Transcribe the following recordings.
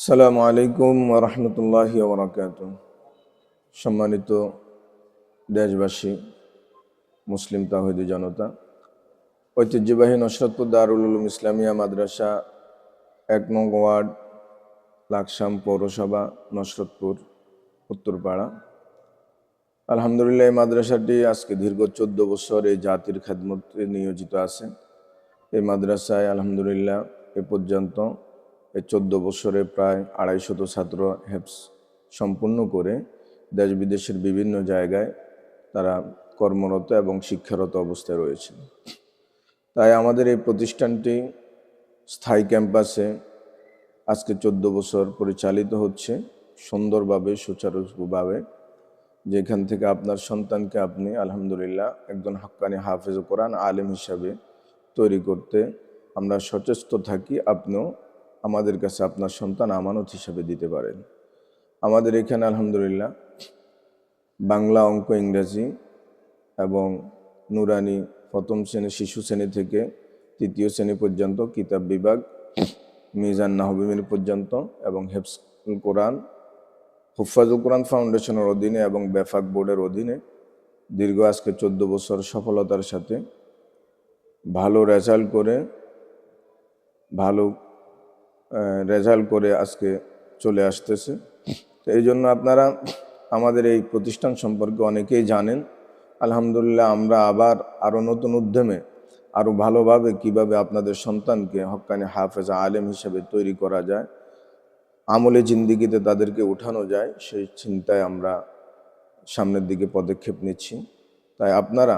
আসসালামু আলাইকুম রহমতুল্লাহি ওবরাকাত সম্মানিত দেশবাসী, মুসলিম তাহিদি জনতা, ঐতিহ্যবাহী নসরতপুর দারুল উলুম ইসলামিয়া মাদ্রাসা এক নং ওয়ার্ড, লাকসাম পৌরসভা, নসরতপুর, উত্তরপাড়া। আলহামদুলিল্লাহ, এই মাদ্রাসাটি আজকে দীর্ঘ চোদ্দ বছর এই জাতির খেদমতে নিয়োজিত আছে। এই মাদ্রাসায় আলহামদুলিল্লাহ এ পর্যন্ত এই চোদ্দ বছরে প্রায় আড়াইশত ছাত্র হেফস সম্পূর্ণ করে দেশ বিদেশের বিভিন্ন জায়গায় তারা কর্মরত এবং শিক্ষারত অবস্থায় রয়েছে তাই আমাদের এই প্রতিষ্ঠানটি স্থায়ী ক্যাম্পাসে আজকে চোদ্দ বছর পরিচালিত হচ্ছে সুন্দরভাবে, সুচারুভাবে, যেখান থেকে আপনার সন্তানকে আপনি আলহামদুলিল্লাহ একজন হাক্কানি হাফেজ কোরআন আলেম হিসাবে তৈরি করতে আমরা সচেষ্ট থাকি। আপনিও আমাদের কাছে আপনার সন্তান আমানত হিসাবে দিতে পারেন। আমাদের এখানে আলহামদুলিল্লাহ বাংলা অঙ্ক ইংরাজি এবং নুরানি প্রথম শ্রেণি শিশু শ্রেণি থেকে তৃতীয় শ্রেণি পর্যন্ত কিতাব বিভাগ, মিজান নাহবিমিন পর্যন্ত এবং হেফস কোরআন হুফাজুল কোরআন ফাউন্ডেশনের অধীনে এবং বেফাক বোর্ডের অধীনে দীর্ঘ আজকে চোদ্দ বছর সফলতার সাথে ভালো রেজাল্ট করে ভালো রেজাল্ট করে আজকে চলে আসতেছে। তো এই জন্য আপনারা আমাদের এই প্রতিষ্ঠান সম্পর্কে অনেকেই জানেন। আলহামদুলিল্লাহ আমরা আবার আরও নতুন উদ্যমে আরও ভালোভাবে কীভাবে আপনাদের সন্তানকে হক্কানি হাফেজা আলেম হিসেবে তৈরি করা যায়, আমলে জিন্দিগিতে তাদেরকে উঠানো যায়, সেই চিন্তায় আমরা সামনের দিকে পদক্ষেপ নিচ্ছি। তাই আপনারা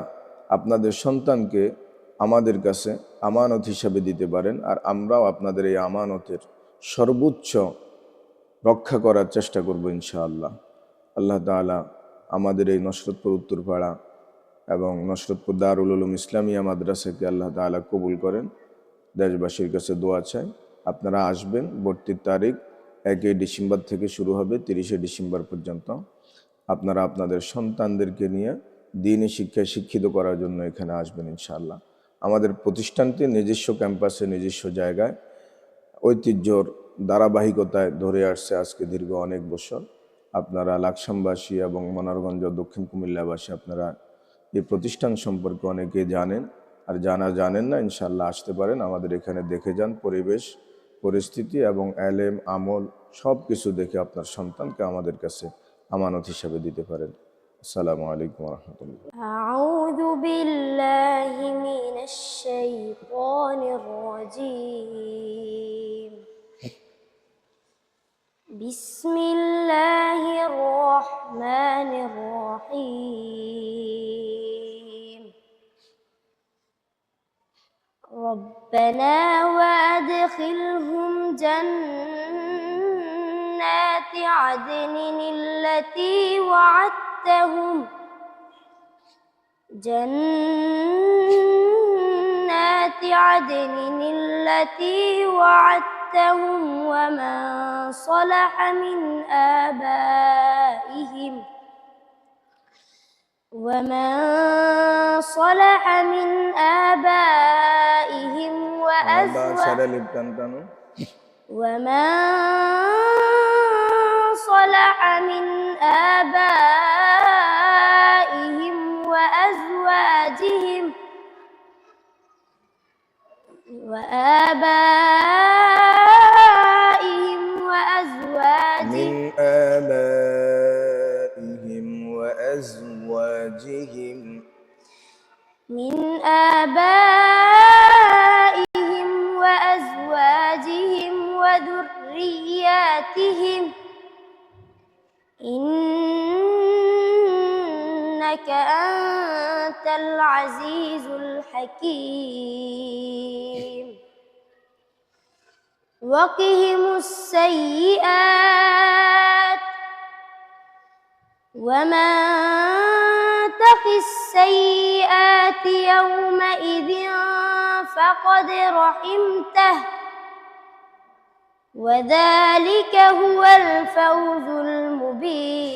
আপনাদের সন্তানকে আমাদের কাছে আমানত হিসাবে দিতে পারেন আর আমরাও আপনাদের এই আমানতের সর্বোচ্চ রক্ষা করার চেষ্টা করব ইনশাআল্লাহ। আল্লাহ তালা আমাদের এই নসরতপুর উত্তরপাড়া এবং নসরতপুর দারুল উলুম ইসলামিয়া মাদ্রাসাকে আল্লাহ তালা কবুল করেন। দেশবাসীর কাছে দোয়া চাই। আপনারা আসবেন, ভর্তির তারিখ একই ডিসেম্বর থেকে শুরু হবে, তিরিশে ডিসেম্বর পর্যন্ত। আপনারা আপনাদের সন্তানদেরকে নিয়ে দিনই শিক্ষায় শিক্ষিত করার জন্য এখানে আসবেন ইনশাআল্লাহ। আমাদের প্রতিষ্ঠানটি নিজস্ব ক্যাম্পাসে, নিজস্ব জায়গায় ঐতিহ্যর ধারাবাহিকতায় ধরে আসছে আজকে দীর্ঘ অনেক বছর। আপনারা লাকসামবাসী এবং মনারগঞ্জ দক্ষিণ কুমিল্লাবাসী আপনারা এই প্রতিষ্ঠান সম্পর্কে অনেকে জানেন। আর জানা জানেন না ইনশাল্লাহ আসতে পারেন। আমাদের এখানে দেখে যান পরিবেশ, পরিস্থিতি এবং এলেম আমল সব কিছু দেখে আপনার সন্তানকে আমাদের কাছে আমানত হিসাবে দিতে পারেন। السلام عليكم ورحمة الله. أعوذ بالله من الشيطان الرجيم. بسم الله الرحمن الرحيم. ربنا وأدخلهم جنات عدن التي وعدت تحتهم جنات عدن التي وعدتهم ومن صلح من آبائهم ومن صلح من آبائهم وأزواجهم ومن صلح من آبائهم وآبائهم وأزواجهم من آبائهم وأزواجهم من آبائهم وأزواجهم وذرياتهم إنك أنت العزيز الحكيم وقهم السيئات ومن تق السيئات يومئذ فقد رحمته وذلك هو الفوز المبين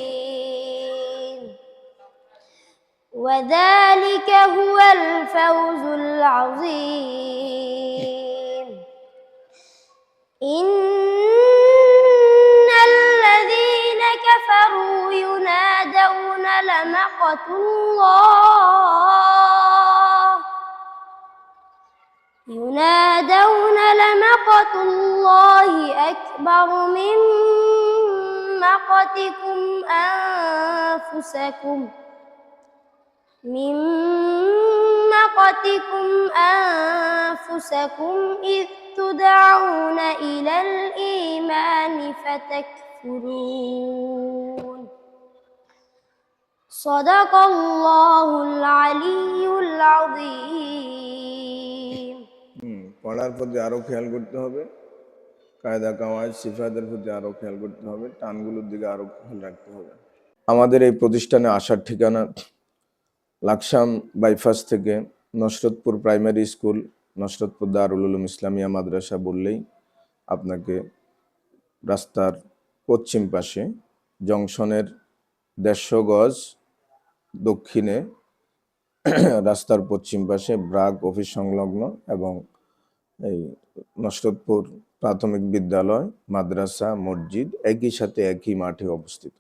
وذلك هو الفوز العظيم الله. ينادون لمقت الله أكبر من مقتكم أنفسكم. من مقتكم أنفسكم إذ تدعون إلى الإيمان فتكفرون. صدق الله العلي العظيم হুম, পড়ার প্রতি আরো খেয়াল করতে হবে কায়দা কামাজ সিফাতের প্রতি আরো খেয়াল করতে হবে টানগুলোর দিকে আরো খেয়াল রাখতে হবে আমাদের এই প্রতিষ্ঠানে আসার ঠিকানা লাকসাম বাইপাস থেকে নসরতপুর প্রাইমারি স্কুল নসরতপুর দারুল উলুম ইসলামিয়া মাদ্রাসা বললেই আপনাকে রাস্তার পশ্চিম পাশে জংশনের দেড়শো গজ দক্ষিণে রাস্তার পশ্চিম পাশে ব্রাগ অফিস সংলগ্ন এবং এই নসরতপুর প্রাথমিক বিদ্যালয়, মাদ্রাসা, মসজিদ একই সাথে একই মাঠে অবস্থিত।